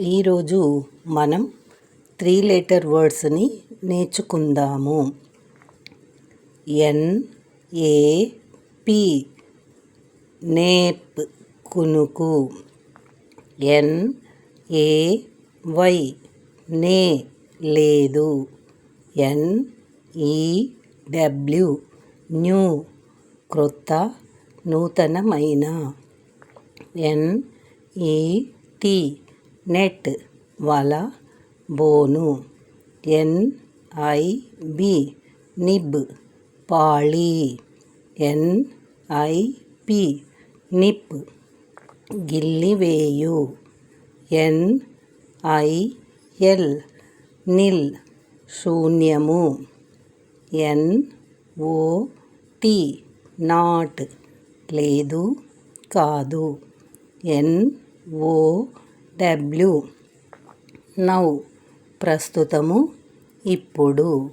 ఈరోజు మనం three letter వర్డ్స్ని నేర్చుకుందాము. ఎన్ ఏ పి నేప్ కునుకు. ఎన్ ఏ వై నే లేదు. ఎన్ ఈ డబ్ల్యూ న్యూ క్రొత్త నూతనమైన. ఎన్ ఈ టీ. నెట్ వల బోను ఎన్ ఐ బి నిబ్ పాళీ ఎన్ ఐ పి నిప్ గిల్లివేయు ఎన్ ఐ ఎల్ నిల్ శూన్యము ఎన్ ఓ టి నాట్ లేదు కాదు ఎన్ ఓ డబ్ల్యూ. నౌ. ప్రస్తుతము. ఇప్పుడు.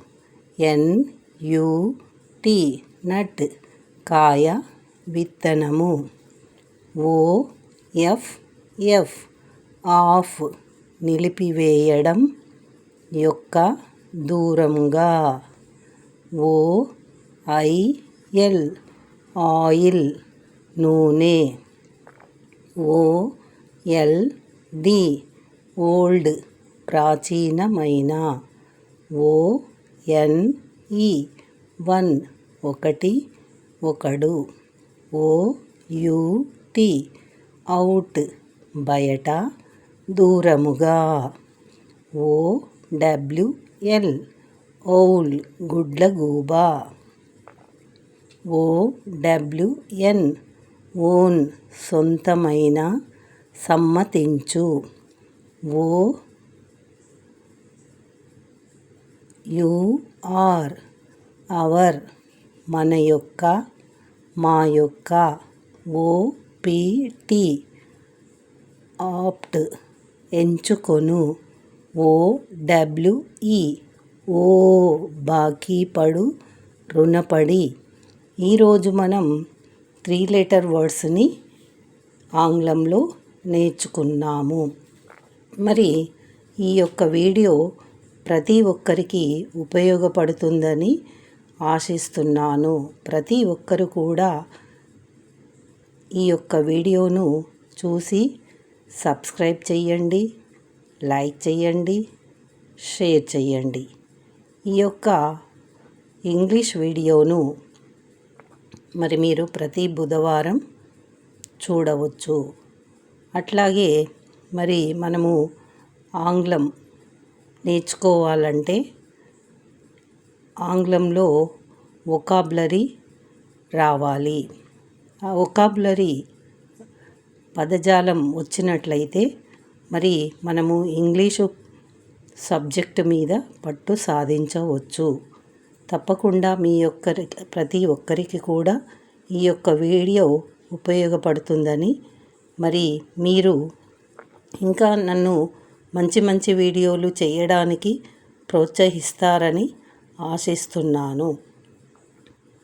ఎన్. యూ. టీ. నట్. కాయ. విత్తనము. ఓ. ఎఫ్. ఎఫ్. ఆఫ్. నిలిపివేయడం యొక్క దూరంగా. ఓ. ఐ. ఎల్. ఆయిల్. నూనె. ఓ. ది ఓల్డ్ ప్రాచీనమైన ఓ ఎన్ ఈ వన్ ఒకటి ఒకడు ఓ అవుట్ బయట దూరముగా ఓ డబ్ల్యూ ఎల్ ఓల్ గుడ్లగూబా ఓ డబ్ల్యూ ఎన్ ఓన్ సొంతమైన సమ్మతించు. ఓ యు ఆర్ అవర్ మన యొక్క మా యొక్క ఓపిటి ఆప్ట్ ఎంచుకొను. ఓ డబ్ల్యూఈ ఓ బాకీ పడు రుణపడి. ఈరోజు మనం త్రీ లెటర్ వర్డ్స్ని ఆంగ్లంలో నేర్చుకున్నాము. మరి ఈ యొక్క వీడియో ప్రతి ఒక్కరికి ఉపయోగపడుతుందని ఆశిస్తున్నాను. ప్రతి ఒక్కరు కూడా ఈ యొక్క వీడియోను చూసి సబ్స్క్రైబ్ చేయండి లైక్ చేయండి షేర్ చేయండి ఈ యొక్క ఇంగ్లీష్ వీడియోను మరి మీరు ప్రతి బుధవారం చూడవచ్చు. అట్లాగే మరి మనము ఆంగ్లం నేర్చుకోవాలంటే ఆంగ్లంలో ఒకాబులరీ రావాలి. ఆ ఒకాబులరీ పదజాలం వచ్చినట్లయితే మరి మనము ఇంగ్లీషు సబ్జెక్ట్ మీద పట్టు సాధించవచ్చు. తప్పకుండా మీ ఒక్కరి ప్రతి ఒక్కరికి కూడా ఈ యొక్క వీడియో ఉపయోగపడుతుందని మరి మీరు ఇంకా నన్ను మంచి మంచి వీడియోలు చేయడానికి ప్రోత్సహిస్తారని ఆశిస్తున్నాను.